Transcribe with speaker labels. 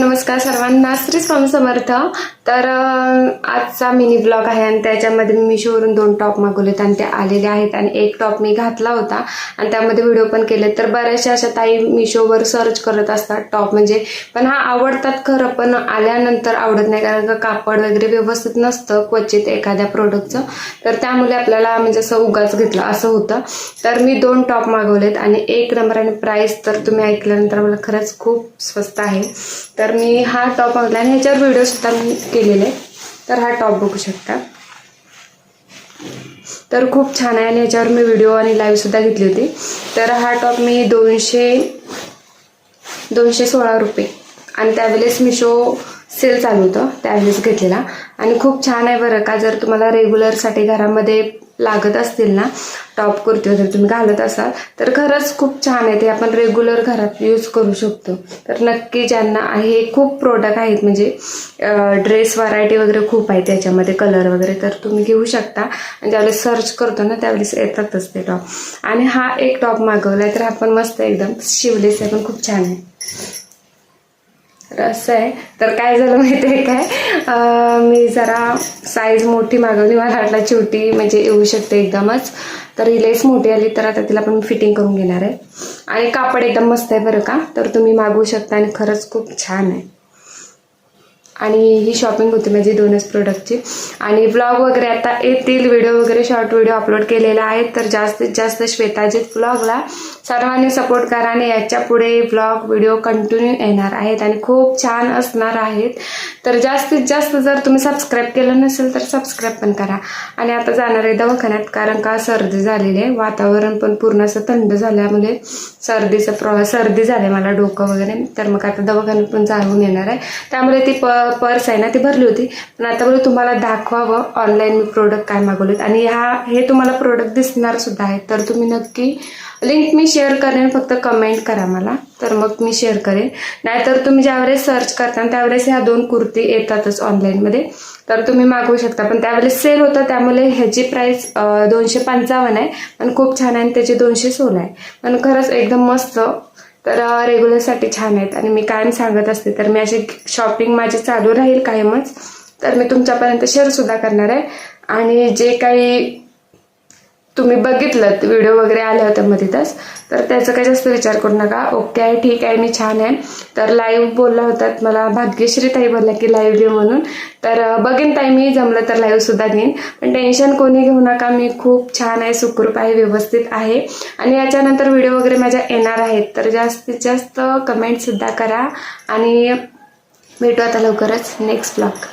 Speaker 1: नमस्कार सर्वांना. श्री स्वामी समर्थ. तर आजचा मिनी ब्लॉग आहे आणि त्याच्यामध्ये मी मिशोवरून दोन टॉप मागवलेत आणि ते आलेले आहेत आणि एक टॉप मी घातला होता. आणि त्यामध्ये व्हिडिओ पण केले तर बऱ्याचशा अशा ताई मिशोवर सर्च करत असतात टॉप म्हणजे. पण हा आवडतात खरं पण आल्यानंतर आवडत नाही कारण का कापड वगैरे व्यवस्थित नसतं क्वचित एखाद्या प्रोडक्टचं तर त्यामुळे आपल्याला म्हणजे असं उगाच घेतलं असं होतं. तर मी दोन टॉप मागवलेत आणि एक नंबर आणि प्राईस तर तुम्ही ऐकल्यानंतर मला खरंच खूप स्वस्त आहे. तर मी हा टॉप मागवला आणि ह्याच्यावर व्हिडिओ सुद्धा मी केलेले. आहे. तर हा टॉप बघू शकता. तर खूप छान आहे आणि ह्याच्यावर मी व्हिडिओ आणि लाईव्हसुद्धा घेतली होती. तर हा टॉप मी दोनशे दोनशे सोळा रुपये. आणि त्यावेळेस मिशो सेल चालू होतं त्यावेळेस घेतलेला. आणि खूप छान आहे बरं का जर तुम्हाला रेग्युलरसाठी घरामध्ये लागत असतील ना टॉप कुर्ती वगैरे तुम्ही घालत असाल तर खरंच खूप छान आहे ते. आपण रेग्युलर घरात यूज करू शकतो. तर नक्की ज्यांना हे खूप प्रोडक्ट आहेत. म्हणजे ड्रेस व्हरायटी वगैरे खूप आहे त्याच्यामध्ये कलर वगैरे तर तुम्ही घेऊ शकता. आणि ज्यावेळेस सर्च करतो ना त्यावेळेस येतातच ते टॉप आणि हा एक टॉप मागवला आहे तर आपण मस्त एकदम. शिवलेस आहे पण खूप छान आहे. तर असं आहे. तर काय झालं माहिती आहे काय मी जरा साईज मोठी मागवली. मला वाटला छोटी म्हणजे येऊ शकते एकदमच. तर ही लेस मोठी आली तर आता तिला पण फिटिंग करून घेणार आहे. आणि कापड एकदम मस्त आहे बरं का? तर तुम्ही मागवू शकता आणि खरंच खूप छान आहे. आणि ही शॉपिंग होती माझी दोनच प्रोडक्टची आणि ब्लॉग वगैरे आता येतील व्हिडिओ वगैरे शॉर्ट व्हिडिओ अपलोड केलेला आहे तर जास्तीत जास्त श्वेताजीत ब्लॉगला सर्वांनी सपोर्ट करा आणि याच्यापुढे ब्लॉग व्हिडिओ कंटिन्यू येणार आहेत आणि खूप छान असणार आहेत. तर जास्तीत जास्त जर तुम्ही सबस्क्राईब केलं नसेल तर सबस्क्राईब पण करा. आणि आता जाणार आहे दवाखान्यात कारण का सर्दी झालेली आहे. वातावरण पण पूर्ण असं थंड झाल्यामुळे सर्दीचं प्र सर्दी झाली मला डोकं वगैरे. तर मग आता दवाखान्यात पण जाऊन येणार आहे. त्यामुळे ती प पर्स आहे ना ती भरली होती. पण आता बरं तुम्हाला दाखवावं ऑनलाईन मी प्रोडक्ट काय मागवलेत आणि ह्या हे तुम्हाला प्रोडक्ट दिसणार सुद्धा आहे. तर तुम्ही नक्की लिंक मी शेअर करेन फक्त कमेंट करा मला. तर मग मी शेअर करेन. नाहीतर तुम्ही ज्यावेळेस सर्च करता त्यावेळेस ह्या दोन कुर्ती येतातच ऑनलाईनमध्ये तर तुम्ही मागवू शकता. पण त्यावेळेस सेल होतं त्यामुळे ह्याची प्राईस दोनशे पंचावन्न आहे. पण खूप छान आहे आणि त्याची दोनशे सोळा आहे. पण खरंच एकदम मस्त तर रेग्युलरसाठी छान आहेत. आणि मी कायम सांगत असते तर मी अशी शॉपिंग माझी चालू राहील कायमच. तर मी तुमच्यापर्यंत शेअरसुद्धा करणार आहे. आणि जे काही तुम्ही बघितलं व्हिडिओ वगैरे आले होते मध्येच तर त्याचा काही जास्त विचार करू नका. ओके आहे ठीक आहे मी छान आहे. तर लाईव्ह बोलला होतात मला भाग्यश्री ताई बोलला की लाईव्ह घेऊ म्हणून. तर बघेन ताई मी जमलं तर लाईव्ह सुद्धा घेईन पण टेन्शन कोणी घेऊ नका मी खूप छान आहे सुखरूप आहे व्यवस्थित आहे. आणि याच्यानंतर व्हिडिओ वगैरे माझ्या येणार आहेत. तर जास्तीत जास्त कमेंटसुद्धा करा. आणि भेटू आता लवकरच नेक्स्ट ब्लॉग